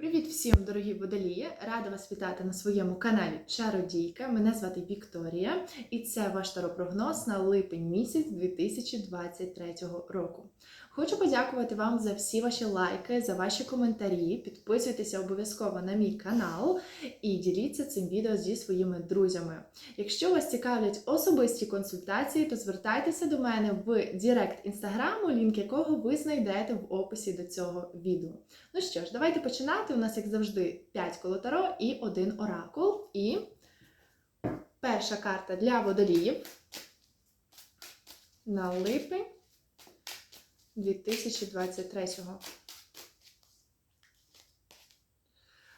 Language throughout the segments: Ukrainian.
Привіт всім, дорогі водолії! Рада вас вітати на своєму каналі Чародійка. Мене звати Вікторія, і це ваш таропрогноз на липень місяць 2023 року. Хочу подякувати вам за всі ваші лайки, за ваші коментарі. Підписуйтеся обов'язково на мій канал і діліться цим відео зі своїми друзями. Якщо вас цікавлять особисті консультації, то звертайтеся до мене в Директ інстаграму, лінк якого ви знайдете в описі до цього відео. Ну що ж, давайте починати. У нас, як завжди, 5 колотаро і один оракул. І перша карта для водоліїв на липень 2023-го.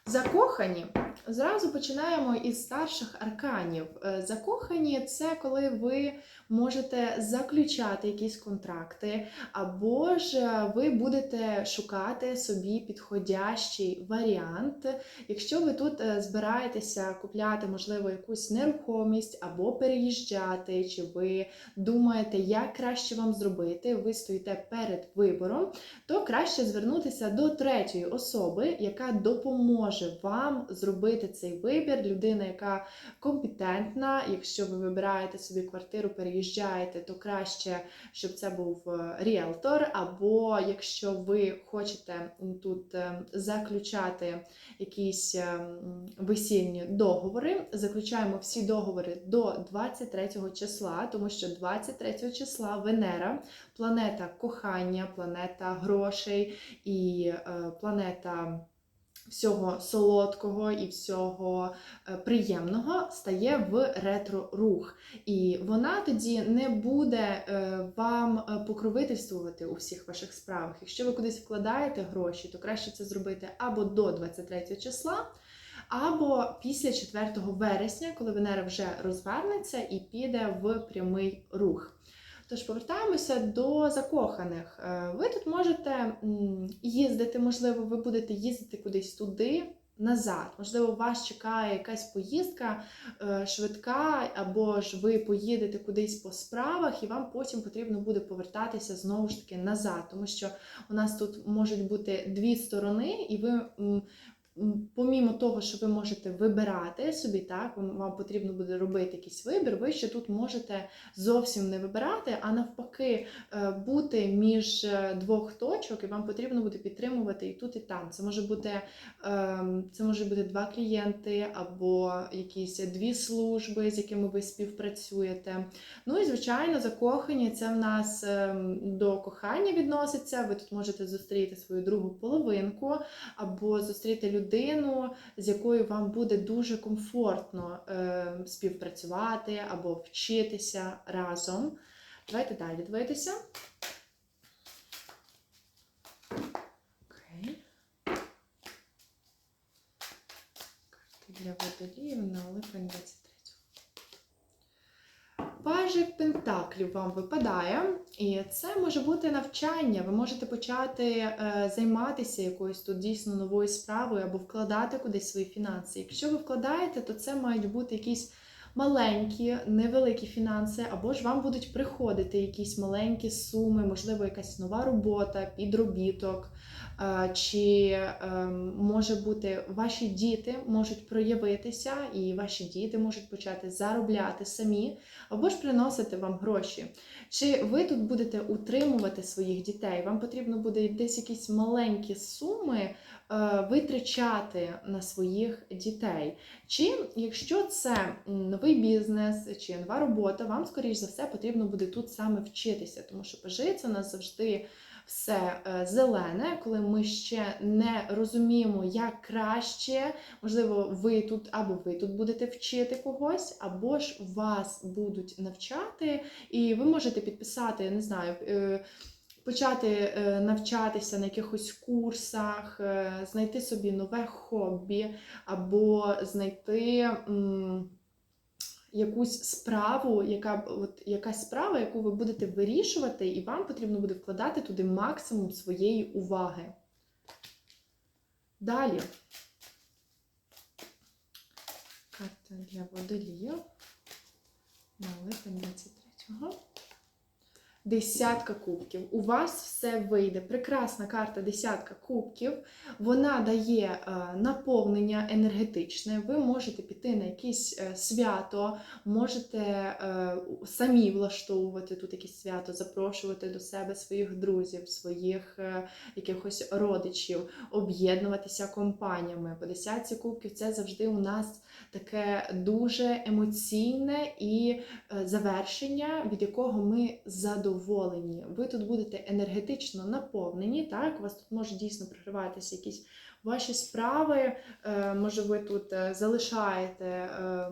Закохані. Зразу починаємо із старших арканів. Е, Закохані це коли ви можете заключати якісь контракти, або ж е, ви будете шукати собі підходящий варіант. Якщо ви тут е, збираєтеся купляти, можливо, якусь нерухомість або переїжджати, чи ви думаєте, як краще вам зробити, ви стоїте перед вибором, то краще звернутися до третьої особи, яка допоможе вам зробити цей вибір. Людина, яка компетентна. Якщо ви вибираєте собі квартиру, переїжджаєте, то краще, щоб це був е, ріелтор. Або якщо ви хочете тут е, заключати якісь е, весільні договори, заключаємо всі договори до 23 числа, тому що 23 числа Венера, планета кохання, планета грошей і планета всього солодкого і всього е, приємного стає в ретро-рух. І вона тоді не буде е, вам е, покровительствувати у всіх ваших справах. Якщо ви кудись вкладаєте гроші, то краще це зробити або до 23 числа. Або після 4 вересня, коли Венера вже розвернеться і піде в прямий рух. Тож повертаємося до закоханих. Е, Ви тут можете їздити, можливо, ви будете їздити кудись туди. Назад, можливо, вас чекає якась поїздка е, швидка, або ж ви поїдете кудись по справах, і вам потім потрібно буде повертатися знову ж таки назад, тому що у нас тут можуть бути дві сторони, і ви помімо того, що ви можете вибирати собі, так вам потрібно буде робити якийсь вибір. Ви ще тут можете зовсім не вибирати, а навпаки, е, бути між е, двох точок, і вам потрібно буде підтримувати і тут, і там. Це може бути ем, це може бути два клієнти або якісь дві служби, з якими ви співпрацюєте. Ну і звичайно, закохані це в нас ем, до кохання відноситься. Ви тут можете зустріти свою другу половинку або зустріти людину, з якою вам буде дуже комфортно е, співпрацювати або вчитися разом. Давайте далі дивитися. Окей. Карти для водоліїв на липень 23. Пажик Пентаклів вам випадає, і це може бути навчання. Ви можете почати е, займатися якоюсь тут дійсно новою справою або вкладати кудись свої фінанси. Якщо ви вкладаєте, то це мають бути якісь маленькі, невеликі фінанси, або ж вам будуть приходити якісь маленькі суми, можливо, якась нова робота, підробіток. Е, Чи е, може бути ваші діти можуть проявитися, і ваші діти можуть почати заробляти самі, або ж приносити вам гроші. Чи ви тут будете утримувати своїх дітей? Вам потрібно буде десь якісь маленькі суми витрачати на своїх дітей. Чи якщо це новий бізнес чи нова робота, вам, скоріш за все, потрібно буде тут саме вчитися, тому що пажи це у нас завжди все е, зелене, коли ми ще не розуміємо, як краще. Можливо, ви тут або ви тут будете вчити когось, або ж вас будуть навчати, і ви можете підписати, не знаю. Почати е, навчатися на якихось курсах, е, знайти собі нове хобі, або знайти якусь справу, яка от якась справа, яку ви будете вирішувати, і вам потрібно буде вкладати туди максимум своєї уваги. Далі. Карта для водоліїв на липень 23-го. Десятка кубків. У вас все вийде. Прекрасна карта десятка кубків. Вона дає е, наповнення енергетичне. Ви можете піти на якесь е, свято, можете е, самі влаштовувати тут якесь свято, запрошувати до себе своїх друзів, своїх якихось родичів, об'єднуватися компаніями. По десятці кубків це завжди у нас таке дуже емоційне і е, завершення, від якого ми задоволені. Ви тут будете енергетично наповнені. Так, у вас тут може дійсно прикриватися якісь ваші справи. Е, Може, ви тут е, залишаєте, е,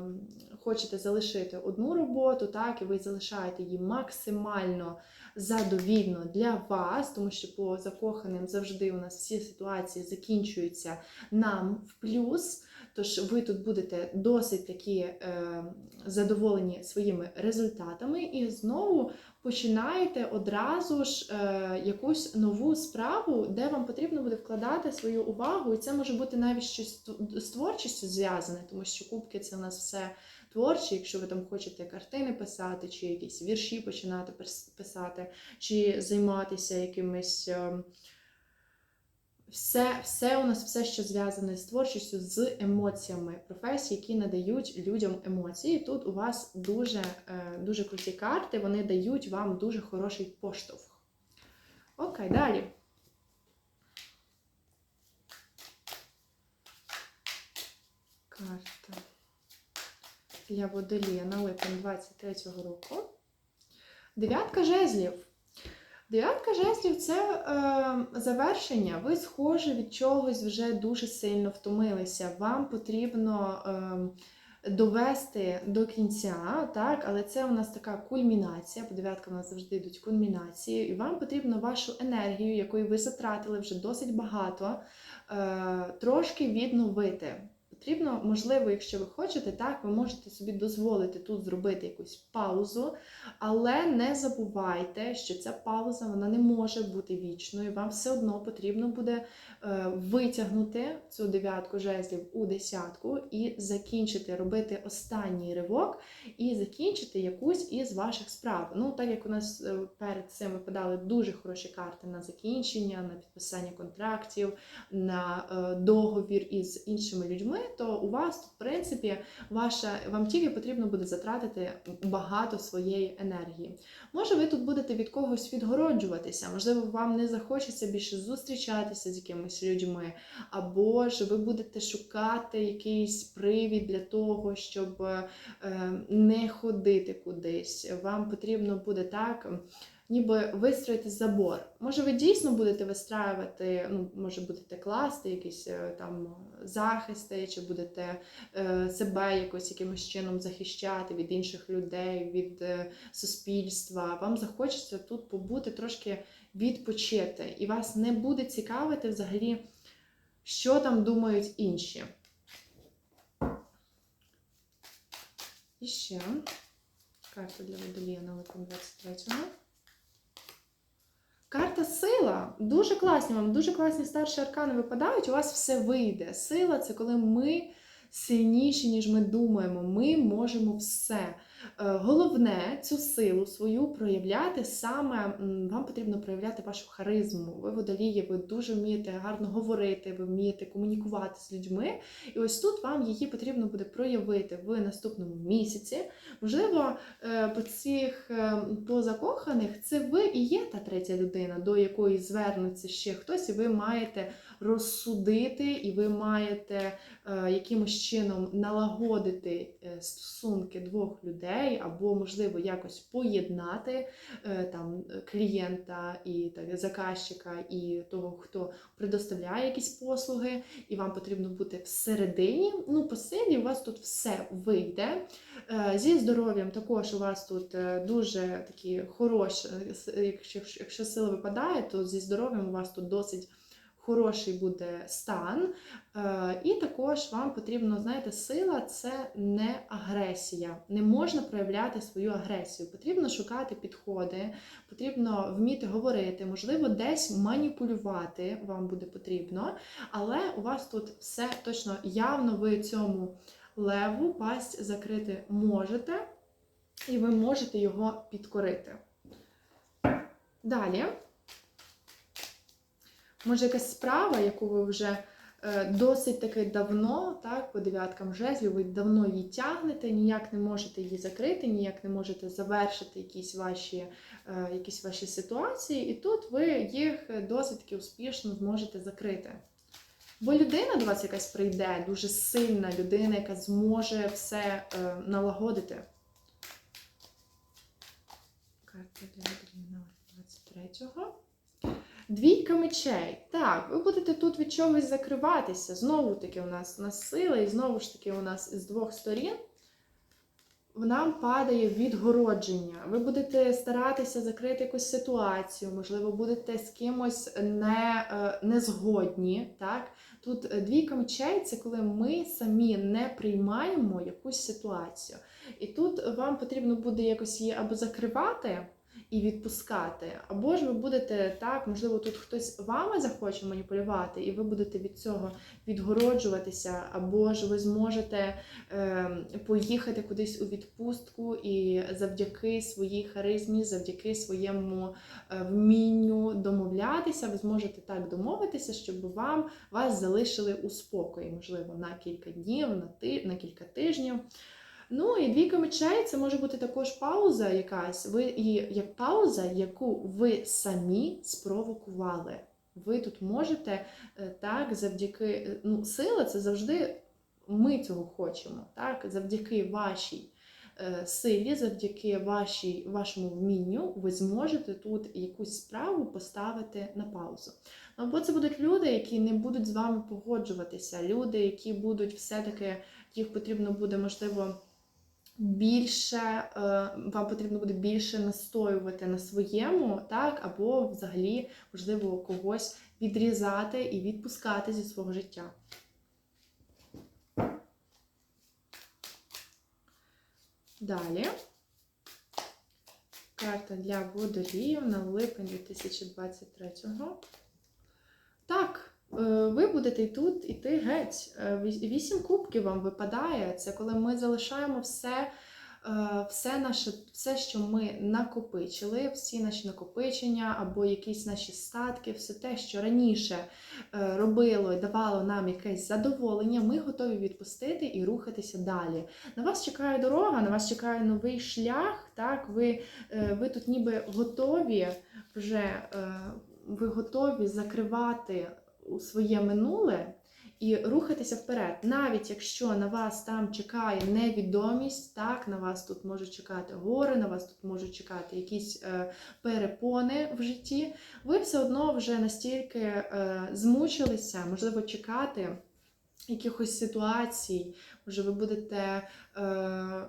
хочете залишити одну роботу, так, і ви залишаєте її максимально задовільно для вас, тому що по закоханим завжди у нас всі ситуації закінчуються нам в плюс. Тож ви тут будете досить такі е, задоволені своїми результатами, і знову починаєте одразу ж е, якусь нову справу, де вам потрібно буде вкладати свою увагу, і це може бути навіть щось з творчістю зв'язане, тому що кубки це у нас все творче. Якщо ви там хочете картини писати, чи якісь вірші починати пис- писати, чи займатися якимись. е, все, все у нас все, що зв'язане з творчістю, з емоціями, професії, які надають людям емоції. Тут у вас дуже, е, дуже круті карти, вони дають вам дуже хороший поштовх. Окей, далі. Карта для водолія на липень 23-го року. Дев'ятка жезлів. Дев'ятка жезлів це е, завершення. Ви, схоже, від чогось вже дуже сильно втомилися. Вам потрібно е, довести до кінця, так, але це у нас така кульмінація. По дев'ятка у нас завжди йдуть кульмінації, і вам потрібно вашу енергію, якої ви затратили вже досить багато, е, трошки відновити. Потрібно, можливо, якщо ви хочете, так, ви можете собі дозволити тут зробити якусь паузу, але не забувайте, що ця пауза вона не може бути вічною. Вам все одно потрібно буде е, витягнути цю дев'ятку жезлів у десятку і закінчити, робити останній ривок і закінчити якусь із ваших справ. Ну, так як у нас е, перед цим випадали дуже хороші карти на закінчення, на підписання контрактів, на е, договір із іншими людьми, то у вас в принципі, ваша, вам тільки потрібно буде затратити багато своєї енергії. Може, ви тут будете від когось відгороджуватися, можливо, вам не захочеться більше зустрічатися з якимись людьми, або ж ви будете шукати якийсь привід для того, щоб е, не ходити кудись. Вам потрібно буде так. Ніби вистроїти забор. Може, ви дійсно будете вистраювати, ну, може, будете класти якісь е, там захисти, чи будете е, себе якось якимось чином захищати від інших людей, від е, суспільства. Вам захочеться тут побути трошки відпочити, і вас не буде цікавити взагалі, що там думають інші. І ще карта для водолія на липень 23-го. Карта сила. Дуже класні вам, дуже класні старші аркани випадають. У вас все вийде. Сила це коли ми сильніші, ніж ми думаємо. Ми можемо все. Е, Головне цю силу свою проявляти саме вам потрібно проявляти вашу харизму. Ви водолії, ви дуже вмієте гарно говорити, ви вмієте комунікувати з людьми. І ось тут вам її потрібно буде проявити в наступному місяці. Можливо, е, по цих е, по закоханих це ви і є та третя людина, до якої звернеться ще хтось, і ви маєте розсудити, і ви маєте е, якимось чином налагодити е, стосунки двох людей, або, можливо, якось поєднати е, там клієнта і так, заказчика, і того, хто предоставляє якісь послуги, і вам потрібно бути всередині. Ну, по силі у вас тут все вийде. Зі здоров'ям також у вас тут дуже такі хороші, якщо, якщо сила випадає, то зі здоров'ям у вас тут досить хороший буде стан. Е, І також вам потрібно, знаєте, сила це не агресія. Не можна проявляти свою агресію. Потрібно шукати підходи, потрібно вміти говорити, можливо, десь маніпулювати вам буде потрібно, але у вас тут все точно явно ви цьому леву пасть закрити можете, і ви можете його підкорити. Далі. Може, якась справа, яку ви вже е, досить таки давно, так, по дев'яткам жезлів, ви давно її тягнете, ніяк не можете її закрити, ніяк не можете завершити якісь ваші, е, якісь ваші ситуації, і тут ви їх досить таки успішно зможете закрити. Бо людина до вас якась прийде, дуже сильна людина, яка зможе все е, налагодити. Карта для Аделіна 23-го. Двійка мечей. Так, ви будете тут від чогось закриватися. Знову таки, у нас, у нас сила, і знову ж таки, у нас з двох сторін нам падає відгородження. Ви будете старатися закрити якусь ситуацію, можливо, будете з кимось не, е, не згодні. Так? Тут е, двійка мечей це коли ми самі не приймаємо якусь ситуацію. І тут вам потрібно буде якось її або закривати і відпускати, або ж ви будете так, можливо, тут хтось вами захоче маніпулювати, і ви будете від цього відгороджуватися, або ж ви зможете е, поїхати кудись у відпустку і завдяки своїй харизмі, завдяки своєму е, вмінню домовлятися, ви зможете так домовитися, щоб вам вас залишили у спокої, можливо, на кілька днів, на ти на кілька тижнів. Ну і двійка мечей це може бути також пауза якась. Ви і як пауза, яку ви самі спровокували. Ви тут можете е, так, завдяки е, ну, сила це завжди ми цього хочемо. Так, завдяки вашій е, силі, завдяки вашій, вашому вмінню, ви зможете тут якусь справу поставити на паузу. Ну, Або це будуть люди, які не будуть з вами погоджуватися, люди, які будуть все-таки, їх потрібно буде можливо більше е, вам потрібно буде більше настоювати на своєму, так, або взагалі, можливо, когось відрізати і відпускати зі свого життя. Далі. Карта для водоліїв на липень 2023-го. Так, е, ви будете і тут іти геть. Е, Вісім кубків вам випадає. Це коли ми залишаємо все, е, все, наше, все, що ми накопичили, всі наші накопичення або якісь наші статки, все те, що раніше е, робило і давало нам якесь задоволення, ми готові відпустити і рухатися далі. На вас чекає дорога, на вас чекає новий шлях. Так, ви, е, ви тут ніби готові вже. е, Ви готові закривати у своє минуле і рухатися вперед. Навіть якщо на вас там чекає невідомість, так, на вас тут можуть чекати гори, на вас тут можуть чекати якісь е, перепони в житті, ви все одно вже настільки е, змучилися, можливо, чекати якихось ситуацій, може, ви будете. Е,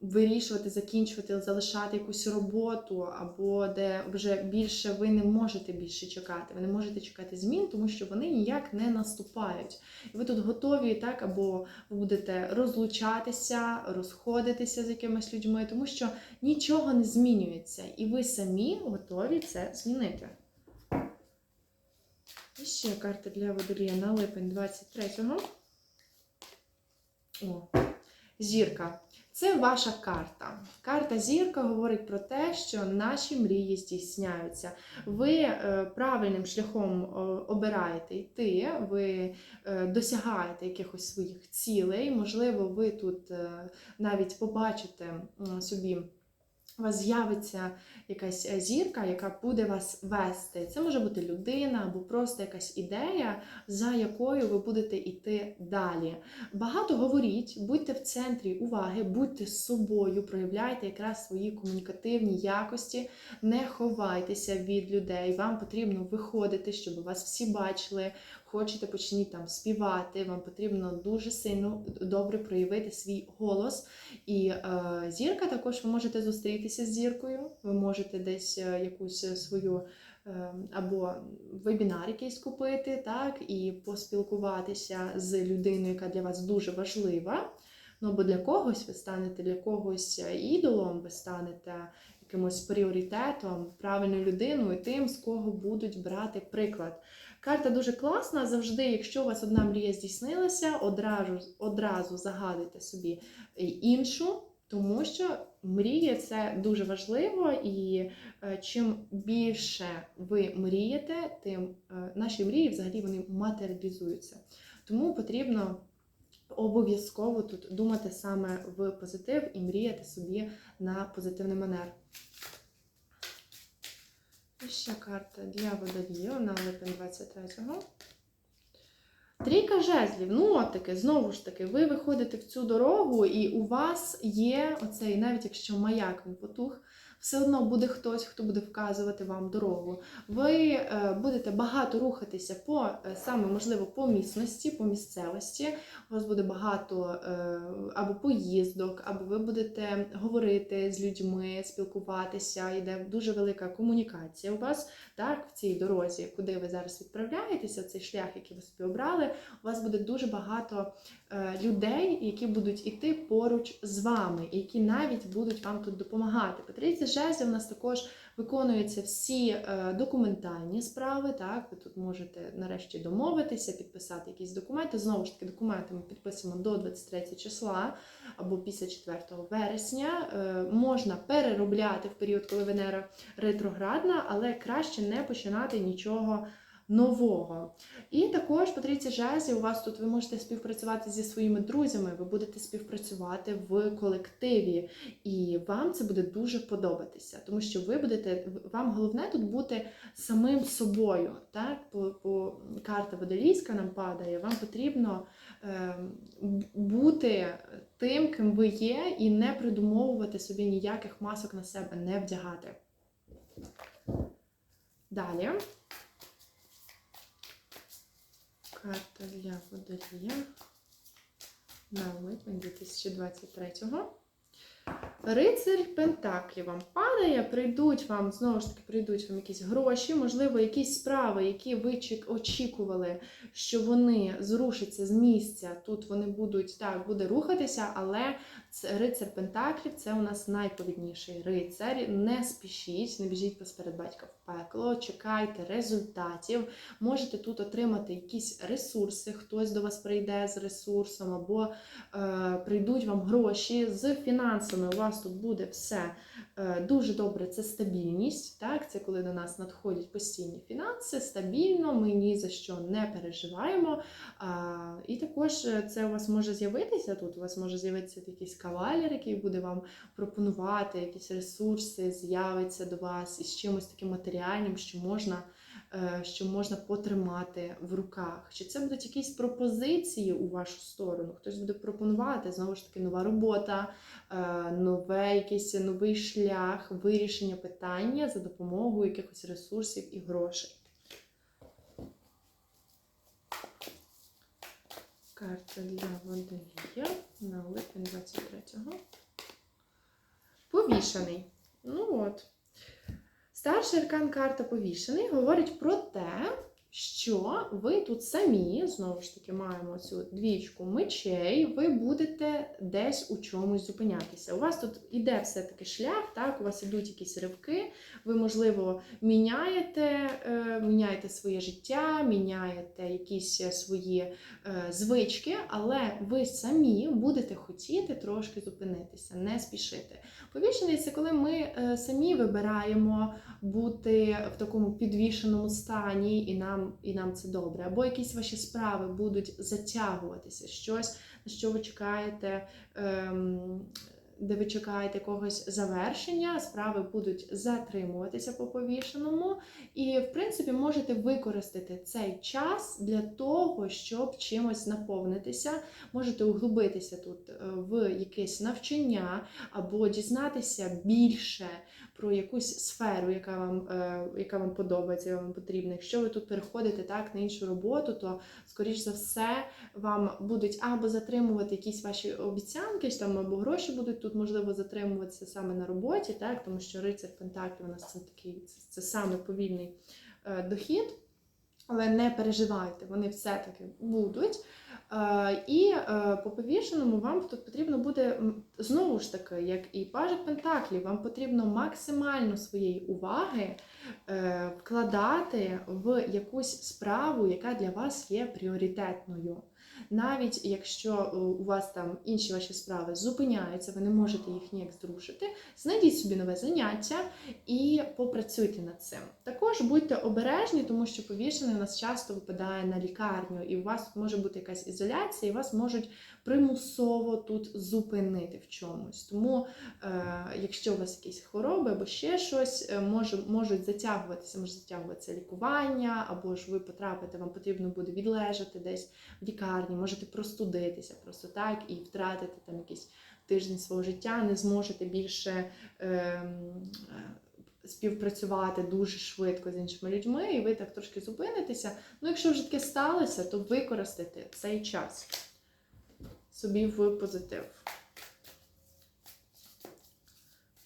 Вирішувати, закінчувати, залишати якусь роботу, або де вже більше ви не можете більше чекати. Ви не можете чекати змін, тому що вони ніяк не наступають. І ви тут готові, так, або ви будете розлучатися, розходитися з якимись людьми, тому що нічого не змінюється, і ви самі готові це змінити. І ще карта для водолія на липень 23-го. О, зірка. Це ваша карта. Карта зірка говорить про те, що наші мрії здійсняються. Ви е, правильним шляхом е, обираєте йти, ви е, досягаєте якихось своїх цілей. Можливо, ви тут навіть побачите собі. У вас з'явиться якась е, зірка, яка буде вас вести. Це може бути людина або просто якась ідея, за якою ви будете йти далі. Багато говоріть, будьте в центрі уваги, будьте собою, проявляйте якраз свої комунікативні якості, не ховайтеся від людей. Вам потрібно виходити, щоб вас всі бачили. Хочете почніть там співати, вам потрібно дуже сильно добре проявити свій голос. І е, зірка також ви можете зустрітися з зіркою, ви можете десь е, якусь свою е, або вебінар якийсь купити, так, і поспілкуватися з людиною, яка для вас дуже важлива. Ну, бо для когось ви станете для когось ідолом, ви станете якимось пріоритетом, правильною людиною, тим, з кого будуть брати приклад. Карта дуже класна. Завжди, якщо у вас одна мрія здійснилася, одразу, одразу загадуйте собі іншу. Тому що мрії це дуже важливо, і е, чим більше ви мрієте, тим е, наші мрії взагалі вони матеріалізуються. Тому потрібно обов'язково тут думати саме в позитив і мріяти собі на позитивний манер. І ще карта для водолію на липень 23-го. Трійка жезлів, ну таки, знову ж таки, ви виходите в цю дорогу, і у вас є оцей, навіть якщо маяк він потух, все одно буде хтось, хто буде вказувати вам дорогу. Ви е, будете багато рухатися по е, саме можливо по місності, по місцевості. У вас буде багато е, або поїздок, або ви будете говорити з людьми, спілкуватися. Йде дуже велика комунікація у вас так, в цій дорозі, куди ви зараз відправляєтеся, цей шлях, який ви собі обрали. У вас буде дуже багато людей, які будуть іти поруч з вами, які навіть будуть вам тут допомагати. Патриція жезлів у нас також виконуються всі е, документальні справи. Так, ви тут можете нарешті домовитися, підписати якісь документи. Знову ж таки, документи ми підписуємо до 23 числа або після 4 вересня. Е, можна переробляти в період, коли Венера ретроградна, але краще не починати нічого нового. І також, по Патріці Жезі, у вас тут ви можете співпрацювати зі своїми друзями, ви будете співпрацювати в колективі, і вам це буде дуже подобатися, тому що ви будете, вам головне тут бути самим собою. Так? По, по карта водолійська нам падає, вам потрібно е, бути тим, ким ви є, і не придумовувати собі ніяких масок на себе, не вдягати. Далі. Карта для водолія на липень 2023-го. Рицарь Пентаклів. Падає, прийдуть вам, знову ж таки, прийдуть вам якісь гроші, можливо, якісь справи, які ви очікували, що вони зрушаться з місця. Тут вони будуть так, буде рухатися, але рицар Пентаклів це у нас найповідніший рицар. Не спішіть, не біжіть посеред батька в пекло, чекайте результатів. Можете тут отримати якісь ресурси, хтось до вас прийде з ресурсом, або е, прийдуть вам гроші з фінансами. У вас тут буде все е, дуже добре. Це стабільність. Так, це коли до нас надходять постійні фінанси, стабільно. Ми ні за що не переживаємо. А, і також е, це у вас може з'явитися тут. У вас може з'явитися якийсь кавалер, який буде вам пропонувати якісь ресурси, з'явиться до вас із чимось таким матеріальним, що можна. Е, Що можна потримати в руках, чи це будуть якісь пропозиції у вашу сторону? Хтось буде пропонувати знову ж таки нова робота, е, нове якийсь новий шлях вирішення питання за допомогою якихось ресурсів і грошей. Карта для водолія на липень 23-го. Повішений. Ну от. Старший аркан карта повішений говорить про те, що ви тут самі, знову ж таки, маємо цю двічку мечей, ви будете десь у чомусь зупинятися. У вас тут іде все-таки шлях, так, у вас ідуть якісь ривки, ви, можливо, міняєте, е, міняєте своє життя, міняєте якісь е, свої е, звички, але ви самі будете хотіти трошки зупинитися, не спішити. Повішений це коли ми е, самі вибираємо бути в такому підвішеному стані, і нам, і нам це добре. Або якісь ваші справи будуть затягуватися, щось, на що ви чекаєте. Ем, де ви чекаєте якогось завершення, справи будуть затримуватися по повішеному, і, в принципі, можете використати цей час для того, щоб чимось наповнитися. Можете углубитися тут е, в якесь навчання або дізнатися більше про якусь сферу, яка вам, е, яка вам подобається, яка вам потрібна. Якщо ви тут переходите так на іншу роботу, то скоріш за все вам будуть або затримувати якісь ваші обіцянки, там або гроші будуть тут можливо затримуватися саме на роботі, так тому що рицар Пентаклів у нас це такий це, це саме повільний е, дохід. Але не переживайте, вони все-таки будуть. Е, І е, по повішеному вам тут потрібно буде знову ж таки, як і пажик Пентаклів, вам потрібно максимально своєї уваги е, вкладати в якусь справу, яка для вас є пріоритетною. Навіть якщо е, у вас там інші ваші справи зупиняються, ви не можете їх ніяк зрушити, знайдіть собі нове заняття і попрацюйте над цим. Також будьте обережні, тому що повішений у нас часто випадає на лікарню, і у вас може бути якась ізоляція, і вас можуть примусово тут зупинити в чомусь. Тому, е, якщо у вас якісь хвороби або ще щось, е, може, можуть затягуватися, може затягуватися лікування, або ж ви потрапите, вам потрібно буде відлежати десь в лікарні, можете простудитися просто так і втратити там якийсь тиждень свого життя, не зможете більше. ем, е, Співпрацювати дуже швидко з іншими людьми, і ви так трошки зупинитеся. Ну, якщо вже таке сталося, то використайте цей час собі в позитив.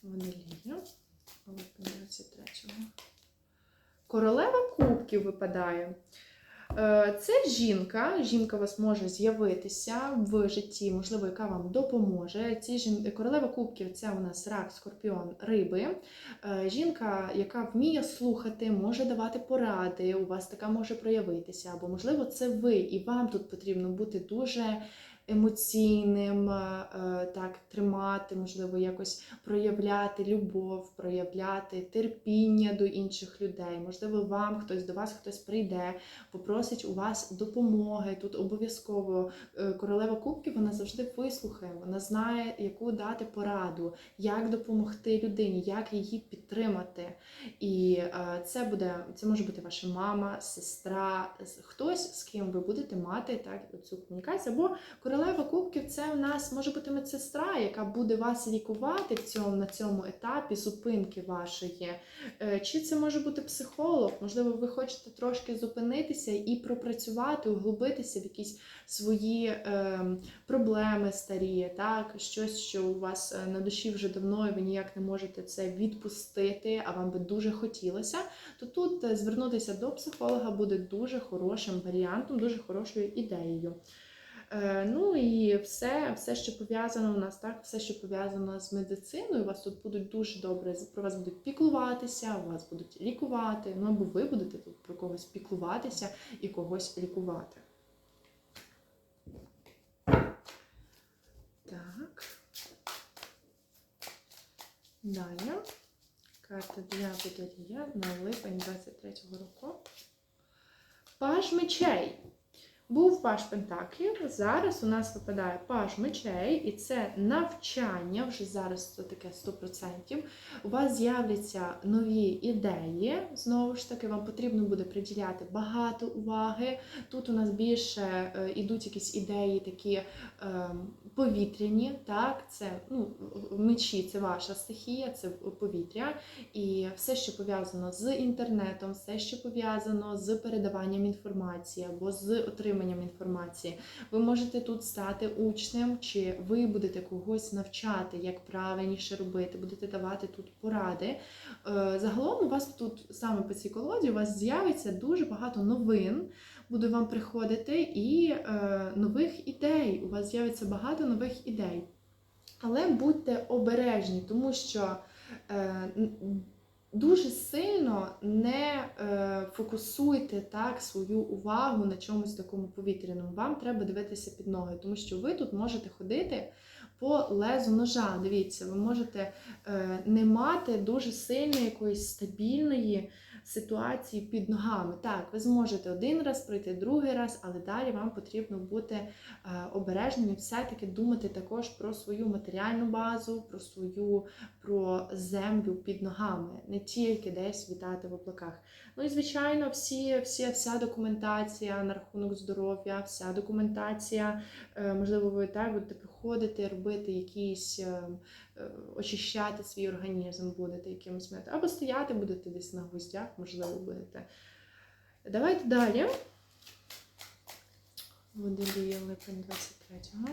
Ванилія. 23-го. Королева кубків випадає. Е, Це жінка. Жінка у вас може з'явитися в житті, можливо, яка вам допоможе. Ці жін... Королева кубків це у нас рак, скорпіон, риби. Е, Жінка, яка вміє слухати, може давати поради, у вас така може проявитися. Або, можливо, це ви, і вам тут потрібно бути дуже емоційним, е, е, так, тримати, можливо, якось проявляти любов, проявляти терпіння до інших людей. Можливо, вам хтось до вас хтось прийде, попросить у вас допомоги. Тут обов'язково е, королева кубків вона завжди вислухає, вона знає, яку дати пораду, як допомогти людині, як її підтримати. І це буде, це може бути ваша мама, сестра, хтось, з ким ви будете мати так цю комунікацію. Або королева кубків це у нас може бути медсестра, яка буде вас лікувати в цьому на цьому етапі зупинки вашої. Е, Чи це може бути психолог? Можливо, ви хочете трошки зупинитися і пропрацювати, углубитися в якісь свої е, проблеми старі, так, щось, що у вас е, на душі вже давно, і ви ніяк не можете це відпустити, а вам би дуже хотілося, то тут е, звернутися до психолога буде дуже хорошим варіантом, дуже хорошою ідеєю. Е, Ну і все, все, що пов'язано у нас, так, все, що пов'язано з медициною, у вас тут будуть дуже добре, про вас будуть піклуватися, у вас будуть лікувати. Ну або ви будете тут про когось піклуватися і когось лікувати. Так. Далі. Карта для водолія на липень 23-го року. Паж мечей. Був паж Пентаклів, зараз у нас випадає паж мечей, і це навчання, вже зараз це таке 100%. У вас з'являться нові ідеї. Знову ж таки, вам потрібно буде приділяти багато уваги. Тут у нас більше е, ідуть якісь ідеї такі е, повітряні. Так, це ну, мечі, це ваша стихія, це повітря. І все, що пов'язано з інтернетом, все, що пов'язано з передаванням інформації або з отриманням інформації. Ви можете тут стати учнем, чи ви будете когось навчати, як правильніше робити, будете давати тут поради. Е, Загалом у вас тут саме по цій колоді у вас з'явиться дуже багато новин. Буде вам приходити і е, нових ідей. У вас з'явиться багато нових ідей. Але будьте обережні, тому що е, дуже сильно не е, фокусуйте так свою увагу на чомусь такому повітряному. Вам треба дивитися під ноги, тому що ви тут можете ходити по лезу ножа. Дивіться, ви можете е, не мати дуже сильної якоїсь стабільної ситуації під ногами. Так, ви зможете один раз пройти, другий раз, але далі вам потрібно бути е, обережним і все-таки думати також про свою матеріальну базу, про свою про землю під ногами, не тільки десь вітати в облаках. Ну і звичайно, всі, всі, вся документація на рахунок здоров'я, вся документація, е, можливо, ви так будете приходити, робити якісь. е, е, Очищати свій організм будете якимось методом. Або стояти будете десь на гвоздях, можливо, будете. Давайте далі. Водолія липень 23-го.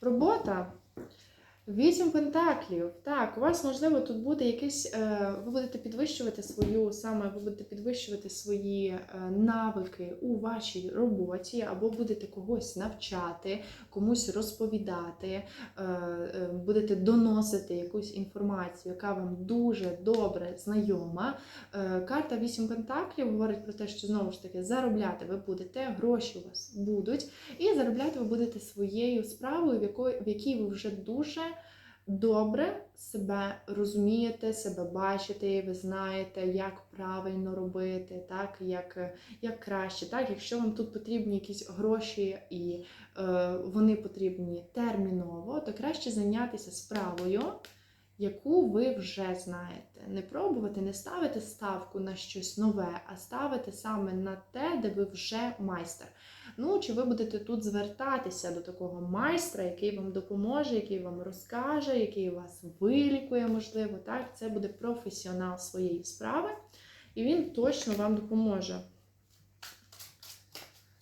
Робота. Вісім пентаклів. Так, у вас можливо тут буде якийсь. Е, ви будете підвищувати свою саме, ви будете підвищувати свої е, навики у вашій роботі, або будете когось навчати, комусь розповідати, е, будете доносити якусь інформацію, яка вам дуже добре знайома. Карта вісім пентаклів говорить про те, що знову ж таки заробляти ви будете, гроші у вас будуть, і заробляти ви будете своєю справою, в якої в якій ви вже дуже добре себе розумієте, себе бачите, ви знаєте, як правильно робити, так, як, як краще. Так, Якщо вам тут потрібні якісь гроші і е, вони потрібні терміново, то краще зайнятися справою. Яку ви вже знаєте. Не пробувати, не ставити ставку на щось нове, а ставити саме на те, де ви вже майстер. Ну, чи ви будете тут звертатися до такого майстра, який вам допоможе, який вам розкаже, який вас вилікує, можливо, так? Це буде професіонал своєї справи, і він точно вам допоможе.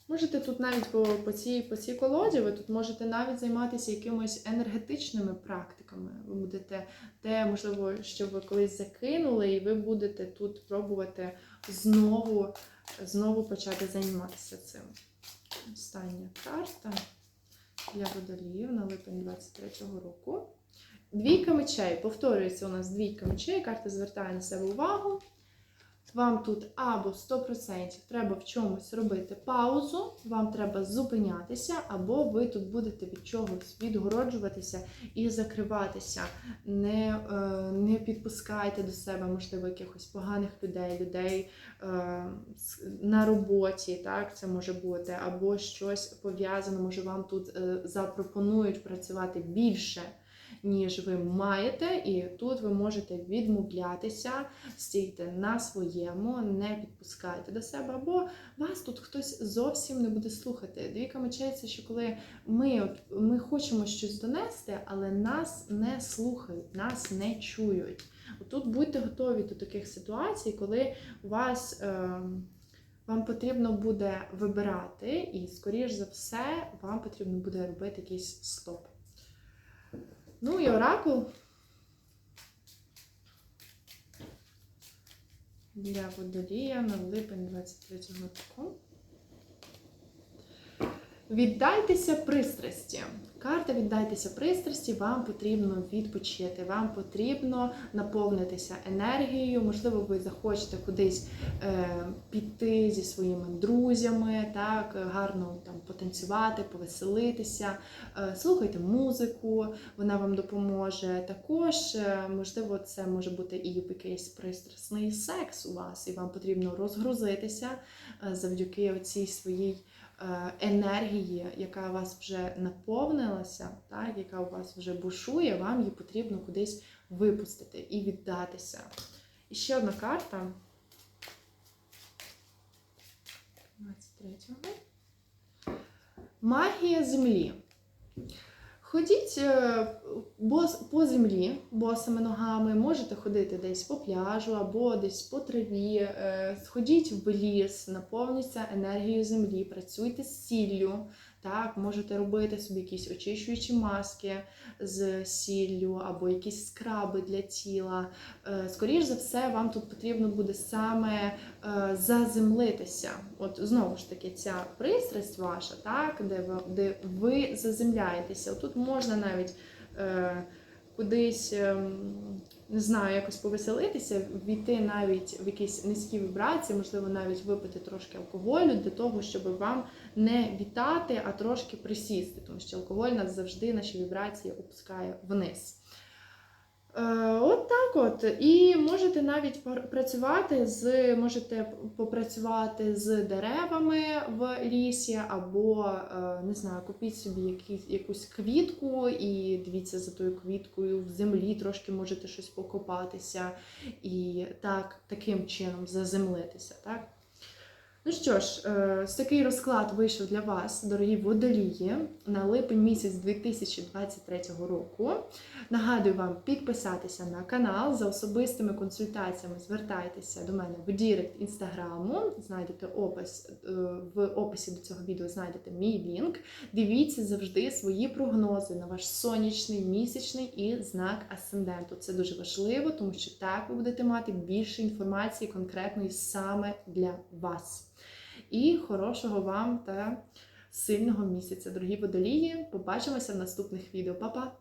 Можете тут навіть по, по, цій, по цій колоді, ви тут можете навіть займатися якимись енергетичними практиками. Ви будете те, можливо, що ви колись закинули, і ви будете тут пробувати знову, знову почати займатися цим. Остання карта для водоліїв на липень 23-го року. Двійка мечей. Повторюється у нас двійка мечей. Карта звертає на себе увагу. Вам тут або 100% треба в чомусь робити паузу, вам треба зупинятися, або ви тут будете від чогось відгороджуватися і закриватися. Не е, не підпускайте до себе, можливо, якихось поганих людей, людей е, на роботі. так, Це може бути, або щось пов'язане, може вам тут е, запропонують працювати більше ніж ви маєте, і тут ви можете відмовлятися, стійте на своєму, не підпускайте до себе, або вас тут хтось зовсім не буде слухати. Двійка мечей це що коли ми, ми хочемо щось донести, але нас не слухають, нас не чують. Тут будьте готові до таких ситуацій, коли вас. Е вам потрібно буде вибирати, і, скоріш за все, вам потрібно буде робити якийсь стоп. Ну і оракул. Для водолія на липень 23 року. Віддайтеся пристрасті. Карта віддайтеся пристрасті, вам потрібно відпочити, вам потрібно наповнитися енергією. Можливо, ви захочете кудись е, піти зі своїми друзями, так, гарно там потанцювати, повеселитися. Е, слухайте музику, вона вам допоможе. Також, е, можливо, це може бути і якийсь пристрасний секс у вас, і вам потрібно розгрузитися е, завдяки цій своїй. Е, енергії, яка вас вже наповнилася, так, яка у вас вже бушує, вам її потрібно кудись випустити і віддатися. І ще одна карта. 23-го. Магія землі. Ходіть е, бос, по землі босими ногами, можете ходити десь по пляжу або десь по траві, ходіть в ліс, наповніться енергією землі, працюйте з сіллю. Так, Можете робити собі якісь очищуючі маски з сіллю або якісь скраби для тіла. Е, Скоріше за все, вам тут потрібно буде саме заземлитися. От знову ж таки, ця пристрасть ваша, так, де ви, де ви заземляєтеся. Тут можна навіть е, кудись, е, не знаю, якось повеселитися, війти навіть в якісь низькі вібрації, можливо, навіть випити трошки алкоголю для того, щоб вам не вітати, а трошки присісти, тому що алкоголь нас завжди наші вібрації опускає вниз. Е, от так от. І можете навіть працювати з, можете попрацювати з деревами в лісі, або, е, не знаю, купіть собі якісь, якусь квітку і дивіться за тою квіткою в землі, трошки можете щось покопатися і так, таким чином заземлитися. так. Ну що ж, е, такий розклад вийшов для вас, дорогі водолії, на липень місяць 2023 року. Нагадую вам підписатися на канал за особистими консультаціями. Звертайтеся до мене в Дірект інстаграму. Знайдете опис е, в описі до цього відео. Знайдете мій лінк. Дивіться завжди свої прогнози на ваш сонячний, місячний і знак асценденту. Це дуже важливо, тому що так ви будете мати більше інформації конкретної саме для вас. І хорошого вам та сильного місяця, дорогі водолії. Побачимося в наступних відео. Па-па!